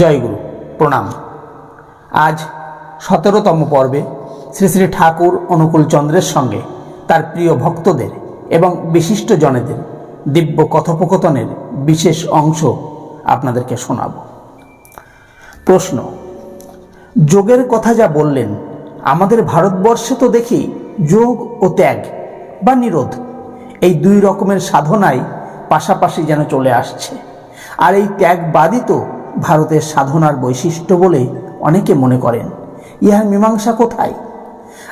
জয়গুরু, প্রণাম। আজ সতেরোতম পর্বে শ্রী শ্রী ঠাকুর অনুকূল চন্দ্রের সঙ্গে তার প্রিয় ভক্তদের এবং বিশিষ্ট জনেদের দিব্য কথোপকথনের বিশেষ অংশ আপনাদেরকে শোনাব। প্রশ্ন, যোগের কথা যা বললেন, আমাদের ভারতবর্ষে তো দেখি যোগ ও ত্যাগ বা নিরোধ, এই দুই রকমের সাধনাই পাশাপাশি যেন চলে আসছে। আর এই ত্যাগবাদই তো ভারতের সাধনার বৈশিষ্ট্য বলে অনেকে মনে করেন। ইহার মীমাংসা কোথায়?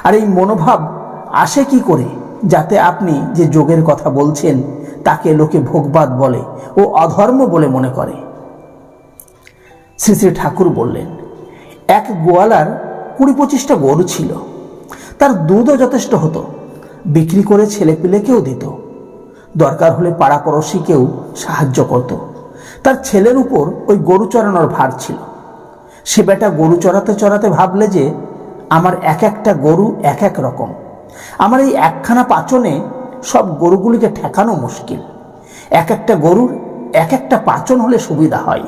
আর এই মনোভাব আসে কি করে, যাতে আপনি যে যোগের কথা বলছেন, তাকে লোকে ভোগবাদ বলে ও অধর্ম বলে মনে করে? শ্রী শ্রী ঠাকুর বললেন, এক গোয়ালার কুড়ি পঁচিশটা গরু ছিল। তার দুধও যথেষ্ট হতো। বিক্রি করে ছেলেপিলেকেও দিত। দরকার হলে পাড়াপড়শিকেও সাহায্য করত। তার ছেলের উপর ওই গরু চড়ানোর ভার ছিল। সে বেটা গরু চড়াতে চড়াতে ভাবলে যে, আমার এক একটা গরু এক এক রকম। আমার এই একখানা পাচনে সব গরুগুলিকে ঠেকানো মুশকিল। এক একটা গরুর এক একটা পাচন হলে সুবিধা হয়।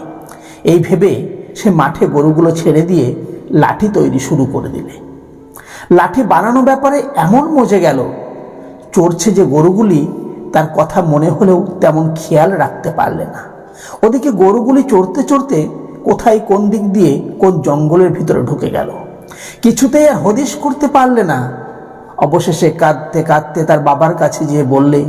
এই ভেবে সে মাঠে গরুগুলো ছেড়ে দিয়ে লাঠি তৈরি শুরু করে দিলে। লাঠি বানানো ব্যাপারে এমন মজে গেল, চড়ছে যে গরুগুলি তার কথা মনে হলেও তেমন খেয়াল রাখতে পারলে না। ওদিকে গরুগুলি চড়তে চড়তে কোথায় কোন দিক দিয়ে কোন জঙ্গলের ভিতরে ঢুকে গেল। কিছুতেই আর হদিশ করতে পারলে না। অবশেষে কাঁদতে কাঁদতে তার বাবার কাছে যেয়ে বললে,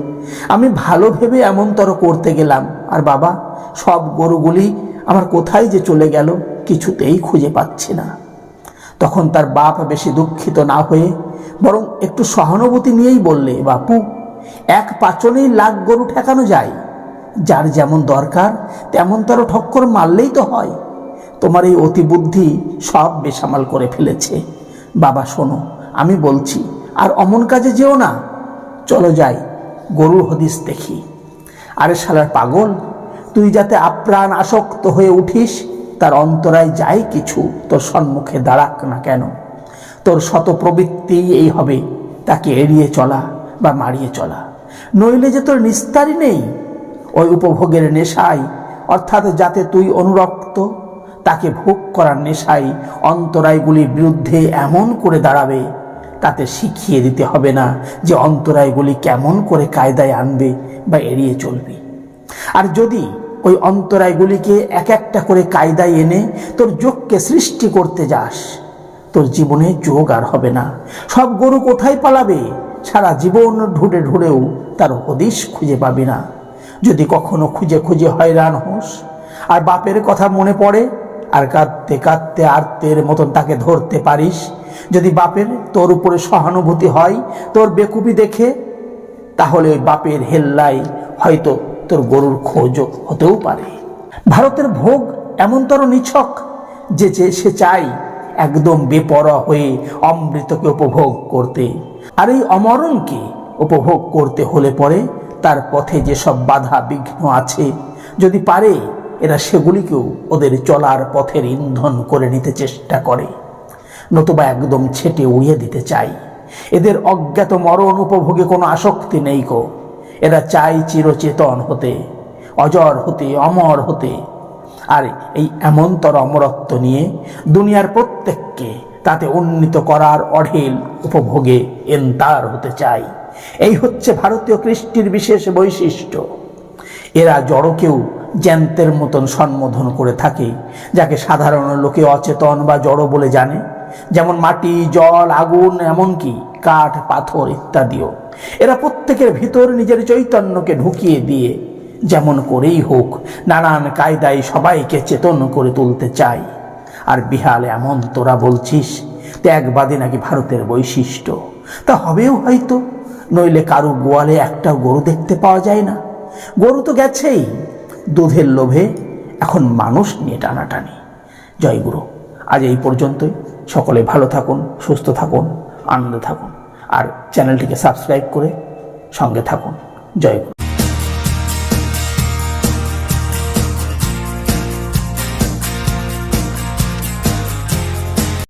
আমি ভালো ভেবে এমনতর করতে গেলাম। আর বাবা, সব গরুগুলি আমার কোথায় যে চলে গেল কিছুতেই খুঁজে পাচ্ছি না। তখন তার বাপ বেশি দুঃখিত না হয়ে বরং একটু সহানুভূতি নিয়েই বললে, বাপু, এক পাচনেই লাখ গরু ঠেকানো যায়। যার যেমন দরকার, তেমন তারও ঠক্কর মারলেই তো হয়। তোমার এই অতিবুদ্ধি সব বেসামাল করে ফেলেছে। বাবা, শোনো, আমি বলছি, আর অমন কাজে যেও না। চলো যাই, গরুর হদিস দেখি। আরে শালার পাগল, তুই যাতে আপ্রাণ আসক্ত হয়ে উঠিস, তার অন্তরায় যাই কিছু, তোর সম্মুখে দাঁড়াক না কেন? তোর শত প্রবৃত্তি এই হবে, তাকে এড়িয়ে চলা বা মারিয়ে চলা। নইলে যে তোর নিস্তারই নেই ওই উপভোগের নেশায় অর্থাৎ যাতে তুই অনুরক্ত, তাকে ভোগ করার নেশায় অন্তরায়গুলির বিরুদ্ধে এমন করে দাঁড়াবে, তাতে শিখিয়ে দিতে হবে না যে অন্তরায়গুলি কেমন করে কায়দায় আনবে বা এড়িয়ে চলবে। আর যদি ওই অন্তরায়গুলিকে এক একটা করে কায়দায় এনে তোর যোগকে সৃষ্টি করতে যাস, তোর জীবনে যোগ আর হবে না। সব গরু কোথায় পালাবে? সারা জীবন ঢুড়ে ঢুড়েও তার হদিশ খুঁজে পাবি না। যদি কখনো খুঁজে খুঁজে হয়রান হোস। আর বাপের কথা মনে পড়ে, আর কাঁদতে কাঁদতে আর্তের মতন তাকে ধরতে পারিস। যদি বাপের তোর উপরে সহানুভূতি হয়, তোর বেকুবি দেখে, তাহলে ওই বাপের হেল্লাই হয়তো তোর গরুর খোঁজ হতেও পারে। ভারতের ভোগ এমনতর নিছক যে যে সে চাই একদম বেপরোয়া হয়ে অমৃতকে উপভোগ করতে। আর এই অমরণকে উপভোগ করতে হলে পরে তার পথে যেসব বাধা বিঘ্ন আছে, যদি পারে, এরা সেগুলিকেও ওদের চলার পথের ইন্ধন করে নিতে চেষ্টা করে। নতুবা একদম ছেটে উড়িয়ে দিতে চাই। এদের অজ্ঞাত মরণ উপভোগে কোনো আসক্তি নেই কো এরা চাই চিরচেতন হতে, অজর হতে, অমর হতে। আর এই এমনতর অমরত্ব নিয়ে দুনিয়ার প্রত্যেককে তাতে উন্নীত করার অঢেল উপভোগে এন্তার হতে চাই। এই হচ্ছে ভারতীয় কৃষ্টির বিশেষ বৈশিষ্ট্য। এরা জড়কেও জ্যান্তের মতন সম্বোধন করে থাকে, যাকে সাধারণ লোকে অচেতন বা জড় বলে জানে। যেমন মাটি, জল, আগুন, এমনকি কাঠ, পাথর ইত্যাদিও। এরা প্রত্যেকের ভিতর নিজের চৈতন্যকে ঢুকিয়ে দিয়ে যেমন করেই হোক, নানান কায়দায় সবাইকে চেতন করে তুলতে চাই আর বিহাল এমন তোরা বলছিস, ত্যাগবাদী নাকি ভারতের বৈশিষ্ট্য? তা হবেও হয়তো, নইলে কারও গোয়ালে একটা গরু দেখতে পাওয়া যায় না। গরু তো গেছেই, দুধের লোভে এখন মানুষ নিয়ে টানাটানি। জয় গুরু, আজ এই পর্যন্তই। সকলে ভালো থাকুন, সুস্থ থাকুন, আনন্দে থাকুন। আর চ্যানেলটিকে সাবস্ক্রাইব করে সঙ্গে থাকুন। জয় গুরু।